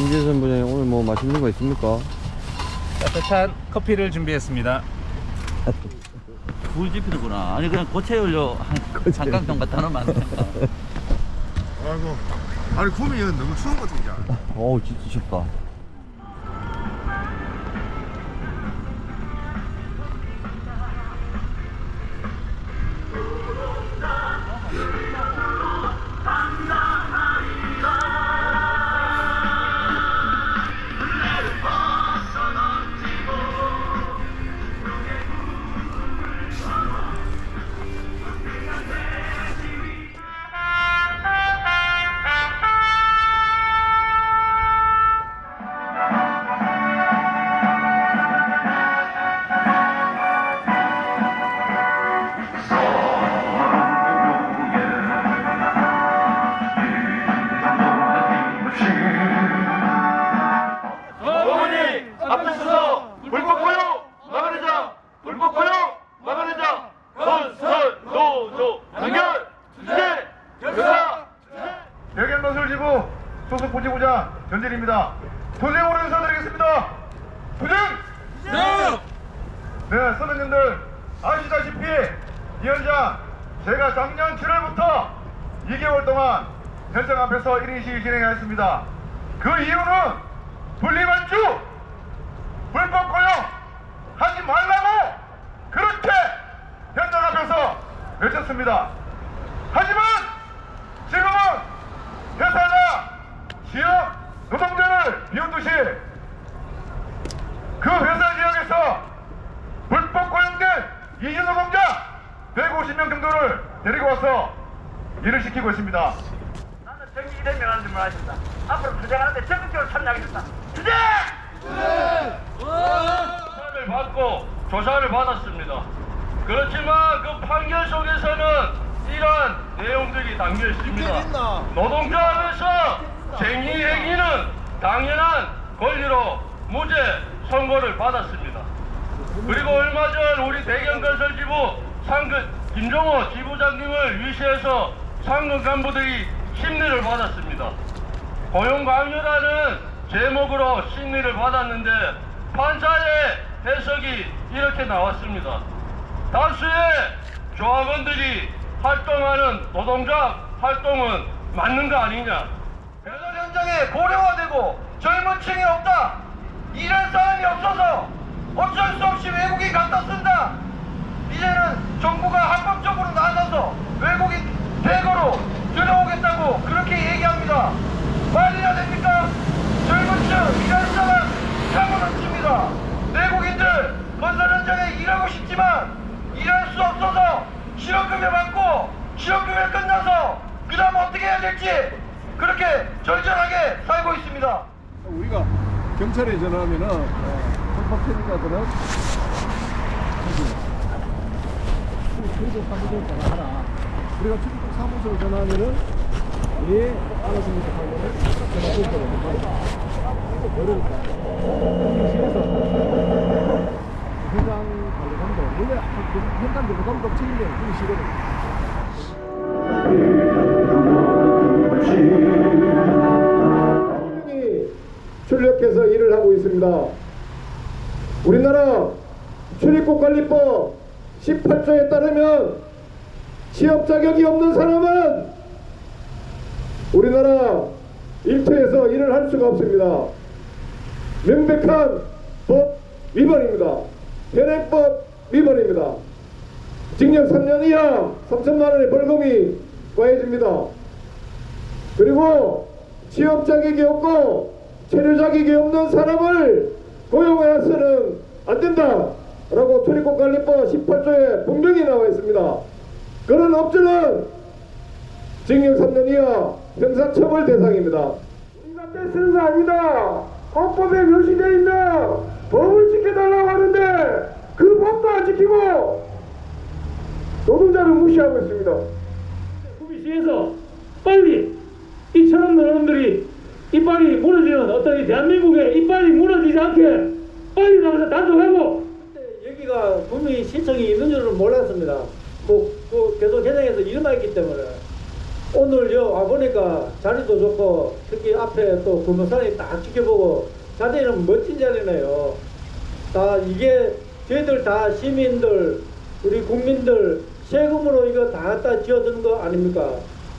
김재선 부장님 오늘 뭐 맛있는 거 있습니까? 따뜻한 커피를 준비했습니다. 불 지피는구나. 아니 그냥 고체 연료 한 삼각형 갖다 놓으면 안 될까? 아이고 아니 구미 이건 너무 추운 것 같은데 어우 진짜 춥다 백연건설지부 소속 부지부장 전진입니다. 도생으로 인사드리겠습니다. 부장 네! 선배님들 아시다시피 이 현장 제가 작년 7월부터 2개월 동안 현장 앞에서 1인 시위 진행했습니다. 그 이유는 분리만주 불법 고용 하지 말라고 그렇게 현장 앞에서 외쳤습니다 하지만 지금은 회사가 지역 노동자를 비웃듯이 그 회사 지역에서 불법 고용된 이주 노동자! 150명 정도를 데리고 와서 일을 시키고 있습니다. 나는 정기 대명하는 줄 알았습니다. 앞으로 투쟁하는데 적극적으로 참여하겠습니다. 투쟁! 조사를 받고 조사를 받았습니다. 그렇지만 그 판결 속에서는 이러한 내용들이 담겨 있습니다. 노동조합에서 쟁의 행위는 당연한 권리로 무죄 선고를 받았습니다 그리고 얼마 전 우리 대경건설지부 상근 김종호 지부장님을 위시해서 상근 간부들이 심리를 받았습니다. 고용 강요라는 제목으로 심리를 받았는데 판사의 해석이 이렇게 나왔습니다. 다수의 조합원들이 활동하는 노동자 활동은 맞는 거 아니냐? 배달 현장에 고령화되고 젊은 층이 없다. 일할 사람이 없어서 어쩔 수 없이 외국인 갖다 쓴다. 이제는 정부가 합법적으로 나서서 외국인 대거로 들어오겠다고 그렇게 얘기합니다. 말이나 됩니까? 젊은 층 일할 사람 상은 없습니다. 외국인들 건설 현장에 일하고 싶지만 일할 수 없어서 실업급여 받고 실업급여 끝나서 그 다음 어떻게 해야 될지 그렇게 절절하게 살고 있습니다. 우리가 경찰에 전화하면은 헌 법 편의자들은 출입국 사무소에 전화하라. 우리가 출입국 사무소에 전화하면은 예 알았습니다 전화 끊거든요. 어려니까 시에서 현장 관리 감독 원래 현장 관리 감독 책임이 그게 시거든요. 출력해서 일을 하고 있습니다. 우리나라 출입국 관리법 18조에 따르면 취업 자격이 없는 사람은 우리나라 일터에서 일을 할 수가 없습니다. 명백한 법 위반입니다. 현행법 위반입니다. 징역 3년 이하 3천만 원의 벌금이 과해집니다. 그리고 취업 자격이 없고 체류 자격이 없는 사람을 고용해서는 안 된다. 라고 출입국관리법 18조에 분명히 나와 있습니다. 그런 업주는 징역 3년 이하 형사처벌 대상입니다. 우리가 떼쓰는 거 아니다. 헌법에 명시되어 있는 법을 지켜달라고 하는데 그 법도 안 지키고 노동자를 무시하고 있습니다. 구미시에서 빨리 이처럼 놈들이 이빨이 무너지는 어떤 이 대한민국의 이빨이 무너지지 않게 빨리 나가서 단속하고 여기가 분명히 시청이 있는 줄은 몰랐습니다. 뭐, 그 계속 현장에서 일만 했기 때문에. 오늘 여 와보니까 자리도 좋고 특히 앞에 또 금호산이 딱 지켜보고 자리는 멋진 자리네요. 다 이게 저희들 다 시민들 우리 국민들 세금으로 이거 다 갖다 지어주는 거 아닙니까?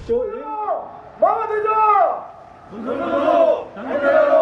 저, 동서로 당대로